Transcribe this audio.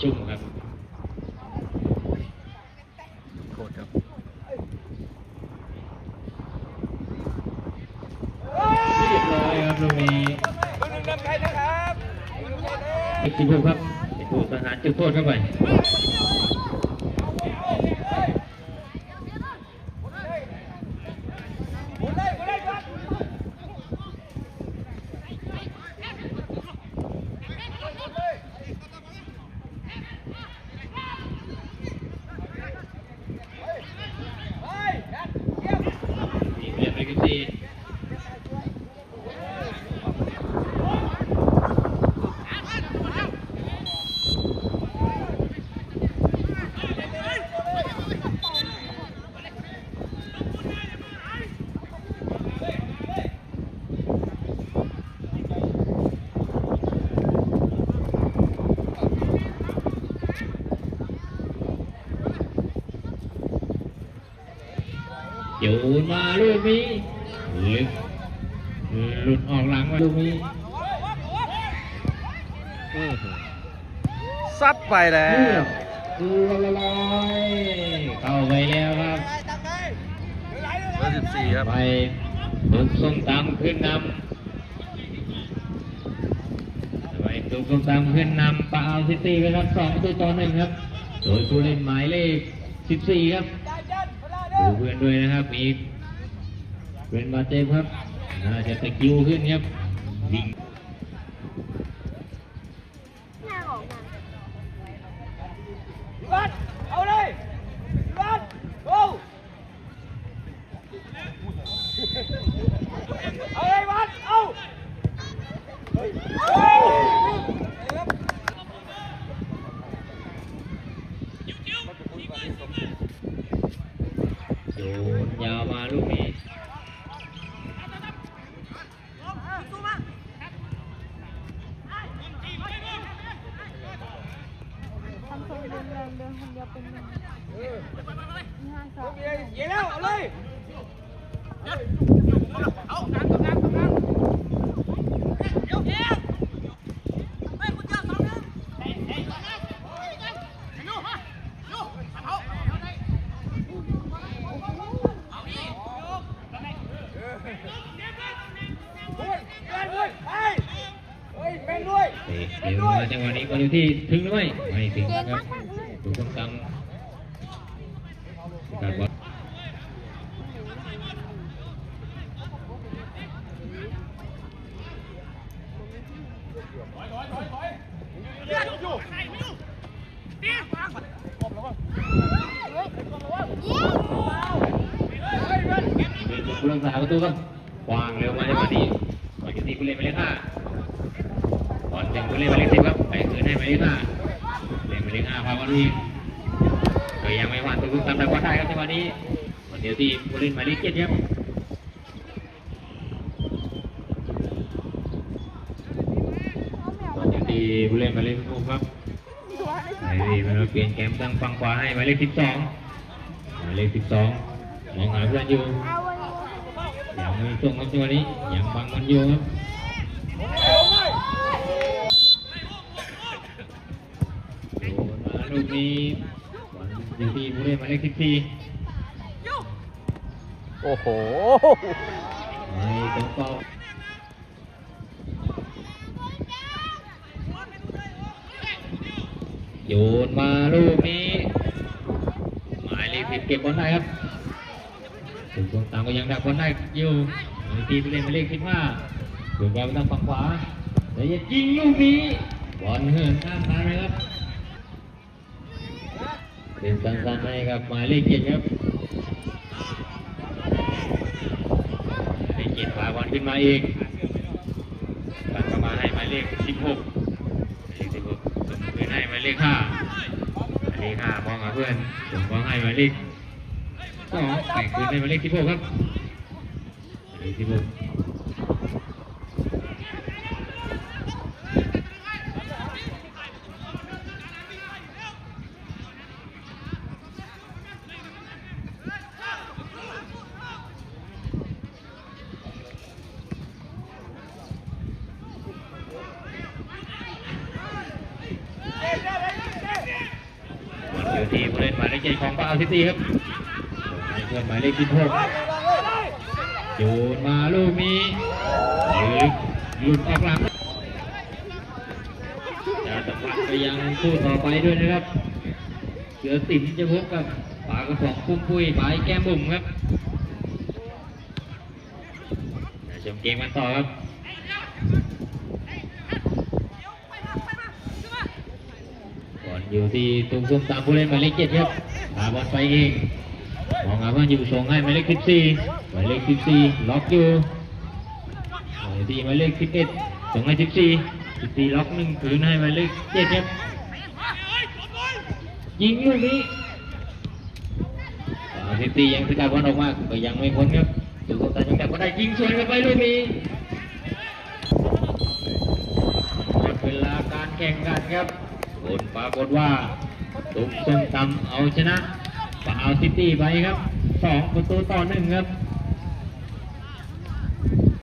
ชุ่มครับโทษครับเรียบร้อยครับลูกนี้หนึ่งนำใครนะครับอีกสิบหกครับเป็นผู้สังหารจุดโทษเข้าไป หมุนเลยหมุนเลยครับ อีกเรียบไปกันที โยนมาลูกนี้ลึกหลุดออกหลังมาลูกนี้อื้อหือซัดไปแล้เรียวบร้อยเข้าไปแล้วครับเบอร์สิบสี่ครับ ไปตุกส้มตำขึ้นนำไปตุกส้มตำขึ้นนำปาเอาซิตี้ไปครับสองประตูต่อหนึ่งครับ โดยผู้เล่นหมายเลขสิบสี่ครับ ดูเพื่อนด้วยนะครับ มีเพื่อนบาเจ็บครับน่าจะตะคิวขึ้นครับยิงวัดเอาเลยวัดโอ้เอาเลยวัดเอา โยนยาวมาลูกนี้ ทำทรงเดินแรงเดินคนเดียวเป็นหนึ่งมีห้าสอง เยี่ยแล้วเอาเลย ด้วยกันด้วยไปเฮ้ยเป็นด้วย เตะเร็วมาจังหวะนี้บอลอยู่ที่ถึงหรือไม่ไม่ถึงนะครับถูกต้องตาม การบอลเป็นผู้รักษาประตูครับวางเร็วมาจังหวะนี้บอลอยู่ที่ผู้เล่นหมายเลขห้าบอลถึงผู้เล่นหมายเลขสิครับไปคืนให้หมายเลขห้าเล่นหมายเลขห้าพาบอลอี ก็ยังไม่หวานถูกตามแต่บอลได้ครับจังหวะนี้บอลเดี๋ยวที่ผู้เล่นหมายเลขเจ็ดครับบอลอยู่ที่ผู้เล่นหมายเลขหกครับไอ้นี่มันเปลี่ยนแกมตั้งฝั่งขวาให้หมายเลขสิบสองหมายเลขสิบสองมองหาเพื่อนอยู่ยังไม่ส่งครับจังหวะนี้ยังบังมันอยู่ครับลูกนี้ อลอยู่ที่ผู้เล่นหมายเลขสิบสี่โอ้โหไม่ตรงเป้าโยนมาลูกนี้หมายเลขสิบเก็บบอลได้ครับถึงตรงตามก็ยังดักบอลได้อยู่ทีผู้เล่นหมายเลขสิบห้าถึงแกไปทางฝั่งขวาแต่ยังยิงลูกนี้บอลเหินข้ามทางเลยครับ เป็นสั้นๆให้ครับหมายเลขเจ็ดครับหมายเลขเจ็ดพาบอลขึ้นมาเองตัดเข้ามาให้หมายเลขสิบหกหมายเลขสิบหกส่งคืนให้หมายเลขห้าหมายเลขห้ามองหาเพื่อนส่งบอลให้หมายเลขสองแต่งคืนให้หมายเลขสิบหกครับหมายเลขสิบหก ที่ผู้เล่นหมายเลขเจ็ดของปาซิตี้ครับเพื่อนหมายเลขสิบหกโยนมาลูกนี้หรือหลุดออกหลังจะตะพัดไปยังคู่ต่อไปด้วยนะครับเสือสิมจะพบกับปากระป๋องปุ้มปุ้ยปลายแก้มบุ๋มครับชมเกมกันต่อครับ บ อยู่ที่ตุ้มซุ้มตามผู้เล่นหมายเลขเจ็ดครับพาบอลไปเองมองหาว่าอยู่ส่งให้หมายเลขสิบสี่หมายเลขสิบสี่ล็อกอยู่หมายที่หมายเลขสิบเอ็ดส่งให้สิบสี่สิบสี่ล็อกหนึ่งคืนให้หมายเลขเจ็ดครับยิงลูกนี้สิบสี่ยังสกัดบอลออกมาก็ยังไม่พ้นครับตุ้มซุ้มตามยังแต่ก็ได้ยิงสวนกันไปลูกนี้หมดเวลาการแข่งขันครับ ผลปรากฏว่าตุ้มส้มตำเอาชนะปาวซิตี้ไปครับสองประตูต่อหนึ่งครับ